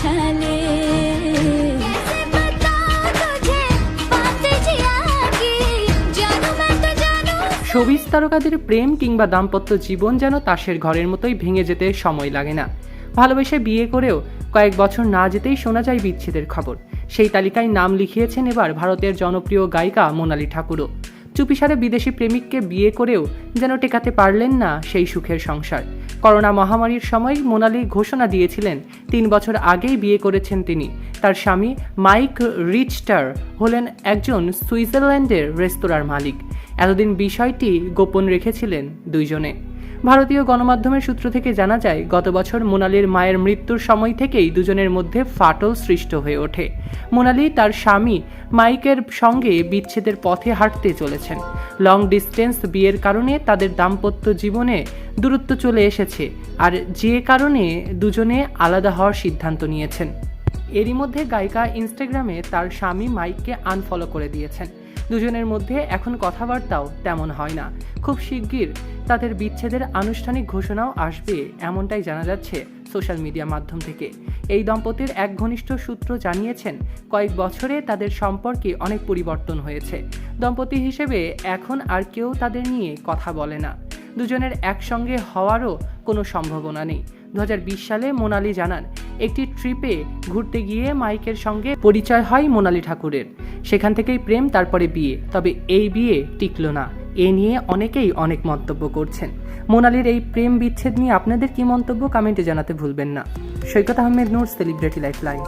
পিছালে তারকাদের প্রেম কিংবা দাম্পত্য জীবন যেন তাসের ঘরের মতোই ভেঙে যেতে সময় লাগে না। ভালোবেসে বিয়ে করেও কয়েক বছর না যেতেই শোনা যায় বিচ্ছেদের খবর। সেই তালিকায় নাম লিখিয়েছেন এবার ভারতের জনপ্রিয় গায়িকা মোনালি ঠাকুরও। চুপিসারে বিদেশি প্রেমিককে বিয়ে করেও যেন টেকাতে পারলেন না সেই সুখের সংসার। করোনা মহামারীর সময় মোনালি ঘোষণা দিয়েছিলেন, তিন বছর আগেই বিয়ে করেছেন তিনি। তার স্বামী মাইক রিচটার হলেন একজন সুইজারল্যান্ডের রেস্তোরাঁর মালিক। এতদিন বিষয়টি গোপন রেখেছিলেন দুইজনে। ভারতীয় গণমাধ্যমের সূত্র থেকে জানা যায়, গত বছর মোনালির মায়ের মৃত্যুর সময় থেকেই দুজনের মধ্যে ফাটল সৃষ্ট হয়ে ওঠে। মোনালি তার স্বামী মাইকের সঙ্গে বিচ্ছেদের পথে হাঁটতে চলেছেন। লং ডিস্টেন্স বিয়ের কারণে তাদের দাম্পত্য জীবনে দূরত্ব চলে এসেছে আর যে কারণে দুজনে আলাদা হওয়ার সিদ্ধান্ত নিয়েছেন। এরই মধ্যে গায়িকা ইনস্টাগ্রামে তার স্বামী মাইককে আনফলো করে দিয়েছেন। দুজনের মধ্যে এখন কথাবার্তাও তেমন হয় না। খুব শিগগির তাদের বিচ্ছেদের আনুষ্ঠানিক ঘোষণাও আসবে, এমনটাই জানা যাচ্ছে সোশ্যাল মিডিয়া মাধ্যম থেকে। এই দম্পতির এক ঘনিষ্ঠ সূত্র জানিয়েছেন, কয়েক বছরে তাদের সম্পর্কে অনেক পরিবর্তন হয়েছে। দম্পতি হিসেবে এখন আর কেউ তাদের নিয়ে কথা বলে না। দুজনের একসঙ্গে হওয়ারও কোনো সম্ভাবনা নেই। দু হাজার বিশ সালে মোনালি জানান, একটি ট্রিপে ঘুরতে গিয়ে মাইকের সঙ্গে পরিচয় হয় মোনালি ঠাকুরের। সেখান থেকেই প্রেম, তারপরে বিয়ে। তবে এই বিয়ে টিকল না। এ নিয়ে অনেকেই অনেক মন্তব্য করছেন। মোনালির এই প্রেম বিচ্ছেদ নিয়ে আপনাদের কি মন্তব্য? কমেন্টে জানাতে ভুলবেন না। Saikat Ahmed, Noor celebrity lifeline